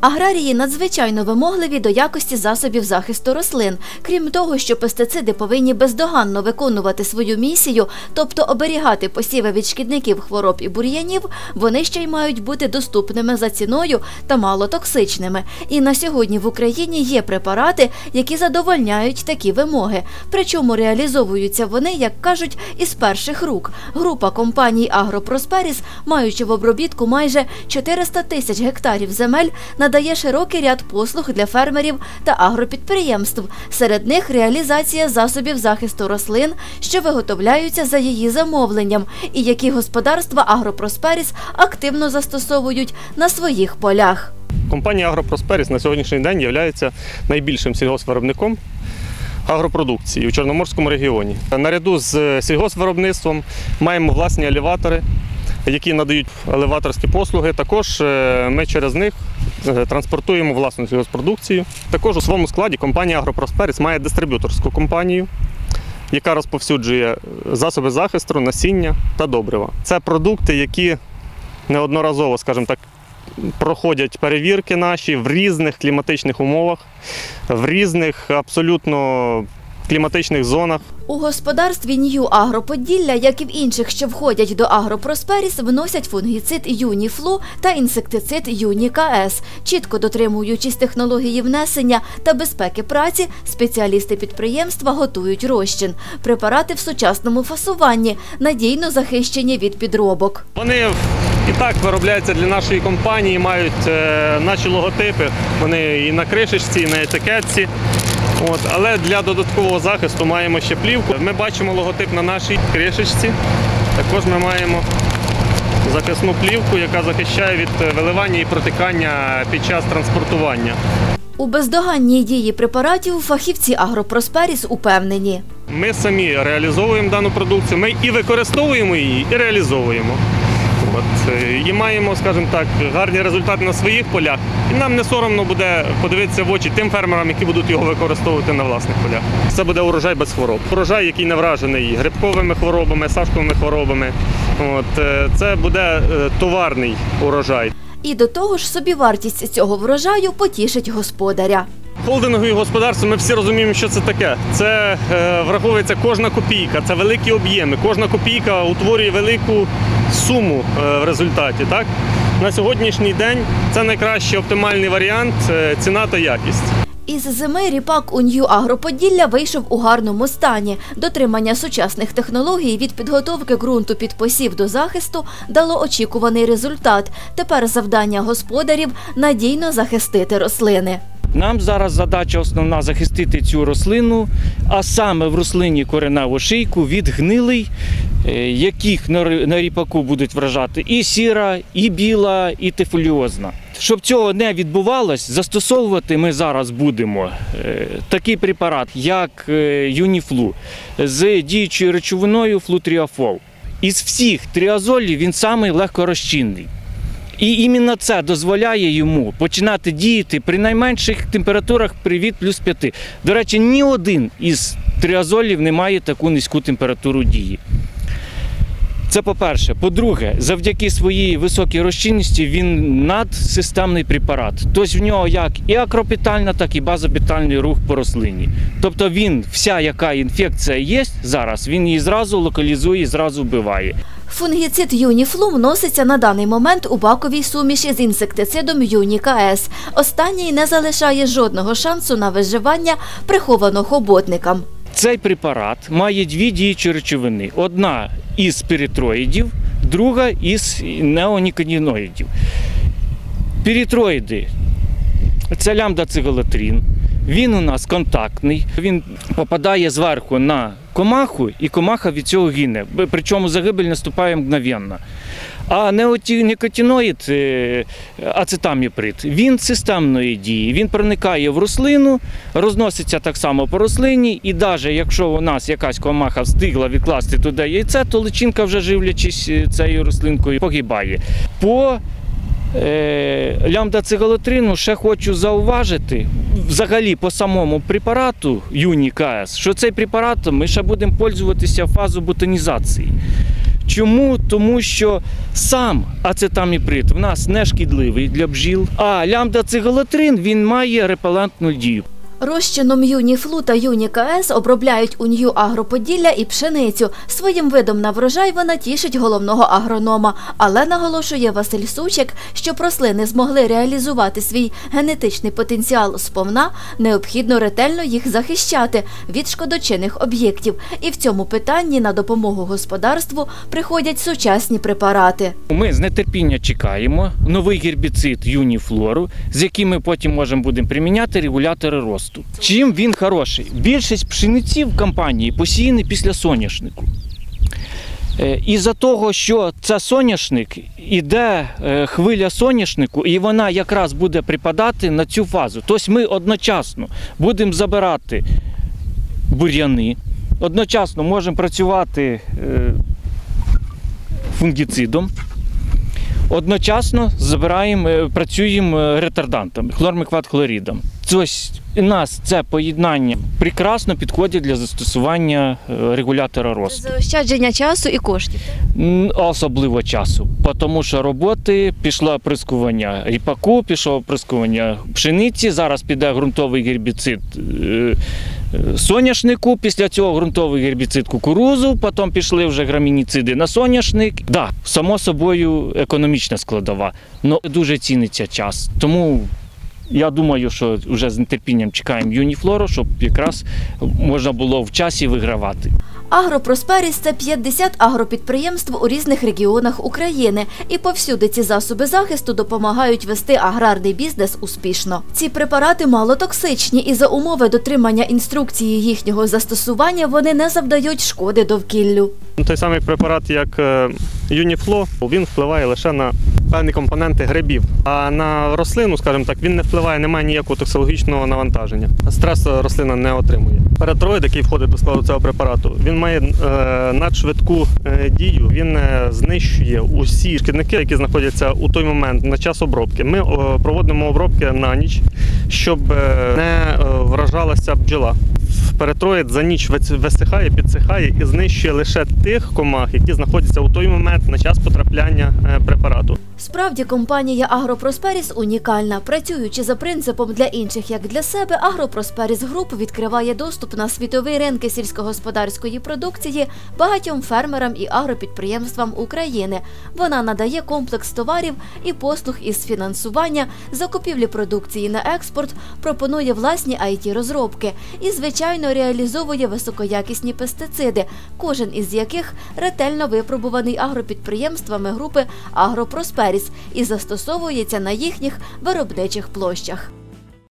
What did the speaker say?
Аграрії надзвичайно вимогливі до якості засобів захисту рослин. Крім того, що пестициди повинні бездоганно виконувати свою місію, тобто оберігати посіви від шкідників, хвороб і бур'янів, вони ще й мають бути доступними за ціною та малотоксичними. І на сьогодні в Україні є препарати, які задовольняють такі вимоги. Причому реалізовуються вони, як кажуть, із перших рук. Група компаній Агропросперіс, маючи в обробітку майже 400 тисяч гектарів земель, надає широкий ряд послуг для фермерів та агропідприємств. Серед них реалізація засобів захисту рослин, що виготовляються за її замовленням, і які господарства Агропросперіс активно застосовують на своїх полях. Компанія Агропросперіс на сьогоднішній день є найбільшим сільгоспвиробником агропродукції у Чорноморському регіоні. Наряду з сільгоспвиробництвом маємо власні елеватори, які надають елеваторські послуги. Також е, ми через них е, транспортуємо власну сільгоспродукцію. Також у своєму складі компанія Агропросперіс має дистриб'юторську компанію. Яка розповсюджує засоби захисту, насіння та добрива. Це продукти, які неодноразово, скажімо так, проходять перевірки наші в різних кліматичних умовах, в різних абсолютно кліматичних зонах. У господарстві Нью Агроподілля, як і в інших, що входять до Агропросперіс, вносять фунгіцид Юніфлу та інсектицид Юнікаес. Чітко дотримуючись технології внесення та безпеки праці, спеціалісти підприємства готують розчин. Препарати в сучасному фасуванні надійно захищені від підробок. Вони і так виробляються для нашої компанії, мають е, наші логотипи. Вони і на кришечці, і на етикетці. От, але для додаткового захисту маємо ще плівку. Ми бачимо логотип на нашій кришечці. Також ми маємо захисну плівку, яка захищає від виливання і протикання під час транспортування. У бездоганній дії препаратів фахівці Агропросперіс упевнені. Ми самі реалізовуємо дану продукцію, ми і використовуємо її, і реалізовуємо. От, е, І маємо, скажімо так, гарні результати на своїх полях. І нам не соромно буде подивитися в очі тим фермерам, які будуть його використовувати на власних полях. Це буде урожай без хвороб. Урожай, який не вражений грибковими хворобами, сашковими хворобами. От, е, Це буде е, товарний урожай. І до того ж собівартість цього врожаю потішить господаря. Холдингові господарства ми всі розуміємо, що це таке. Це е, враховується кожна копійка, це великі об'єми. Кожна копійка утворює велику суму е, в результаті. Так? На сьогоднішній день це найкращий оптимальний варіант е, ціна та якість. Із зими ріпак у Нью Агроподілля вийшов у гарному стані. Дотримання сучасних технологій від підготовки ґрунту під посів до захисту дало очікуваний результат. Тепер завдання господарів надійно захистити рослини. Нам зараз задача основна захистити цю рослину, а саме в рослині кореневу шийку від гнилий, е, яких на ріпаку будуть вражати і сіра, і біла, і тифоліозна. Щоб цього не відбувалось, застосовувати ми зараз будемо е, такий препарат, як е, Юніфлу, з діючою речовиною флутріафол. Із всіх тріазолів він самий легкорозчинний. І іменно це дозволяє йому починати діяти при найменших температурах при від плюс 5. До речі, ні один із триазолів не має таку низьку температуру дії. Це по-перше. По-друге, завдяки своїй високій розчинності він надсистемний препарат. Тобто в нього як і акропітальна, так і базопітальний рух по рослині. Тобто він, вся яка інфекція є зараз, він її зразу локалізує, зразу вбиває. Фунгіцид Юніфлу вноситься на даний момент у баковій суміші з інсектицидом Юніка-С. Останній не залишає жодного шансу на виживання приховано хоботникам. Цей препарат має дві діючі речовини: одна із спіритроїдів, друга із неонікотиноїдів. Піритроїди це лямбда-цигалатрін. Він у нас контактний, він попадає зверху на комаху, і комаха від цього гине. Причому загибель наступає мгновенно. А неотінікотиноїд, е, ацетаміприд, він системної дії. Він проникає в рослину, розноситься так само по рослині, і навіть якщо у нас якась комаха встигла відкласти туди яйце, то личинка, вже живлячись е, цією рослинкою, погибає. По е, лямбда-цигалотрину ще хочу зауважити, взагалі по самому препарату Юнікас, що цей препарат ми ще будемо пользуватися в фазу ботанізації. Чому? Тому що сам ацетаміприт в нас не шкідливий для бджіл, а лямбда-цигалатрин він має репелентну дію. Розчином Юніфлу та Юнікаес обробляють у Нью Агроподілля і пшеницю. Своїм видом на врожай вона тішить головного агронома. Але наголошує Василь Сучек, щоб рослини змогли реалізувати свій генетичний потенціал сповна, необхідно ретельно їх захищати від шкодочинних об'єктів. І в цьому питанні на допомогу господарству приходять сучасні препарати. Ми з нетерпіння чекаємо новий гербіцид Юніфлору, з яким ми потім можемо будемо приміняти регулятори росту. Чим він хороший? Більшість пшениці в компанії посіяні після соняшнику. Е, Із-за того, що це соняшник, іде е, хвиля соняшнику, і вона якраз буде припадати на цю фазу. Тобто ми одночасно будемо забирати бур'яни, одночасно можемо працювати е, фунгіцидом. Одночасно забираємо, працюємо ретардантами, хлормикват-хлоридом. Тобто у нас це поєднання прекрасно підходить для застосування е, регулятора росту. Заощадження часу і коштів. Особливо часу, тому що роботи пішло оприскування ріпаку, пішло оприскування пшениці. Зараз піде ґрунтовий гербіцид е, е, соняшнику. Після цього ґрунтовий гербіцид кукурузу. Потім пішли вже грамініциди на соняшник. Да, само собою економічна складова, але дуже ціниться час. Тому я думаю, що вже з нетерпінням чекаємо Юніфлору, щоб якраз можна було в часі вигравати. Агропросперіс це 50 агропідприємств у різних регіонах України, і повсюди ці засоби захисту допомагають вести аграрний бізнес успішно. Ці препарати малотоксичні, і за умови дотримання інструкції їхнього застосування вони не завдають шкоди довкіллю. Той самий препарат, як е, Юніфло, він впливає лише на певні компоненти грибів. А на рослину, скажімо так, він не впливає, немає ніякого токсикологічного навантаження. Стрес рослина не отримує. Перетроїд, який входить до складу цього препарату, він має е, надшвидку е, дію. Він е, знищує усі шкідники, які знаходяться у той момент на час обробки. Ми проводимо обробки на ніч, щоб не вражалася бджола. Перетроїд за ніч вис- висихає, підсихає і знищує лише тих комах, які знаходяться у той момент на час потрапляння е, препарату. Справді компанія Агропросперіс унікальна. Працюючи за принципом для інших як для себе, Агропросперіс Груп відкриває доступ на світові ринки сільськогосподарської продукції багатьом фермерам і агропідприємствам України. Вона надає комплекс товарів і послуг із фінансування, закупівлі продукції на експорт, пропонує власні it розробки і, звичайно, реалізовує високоякісні пестициди, кожен із яких ретельно випробуваний агропідприємствами групи Агропросперіс і застосовується на їхніх виробничих площах.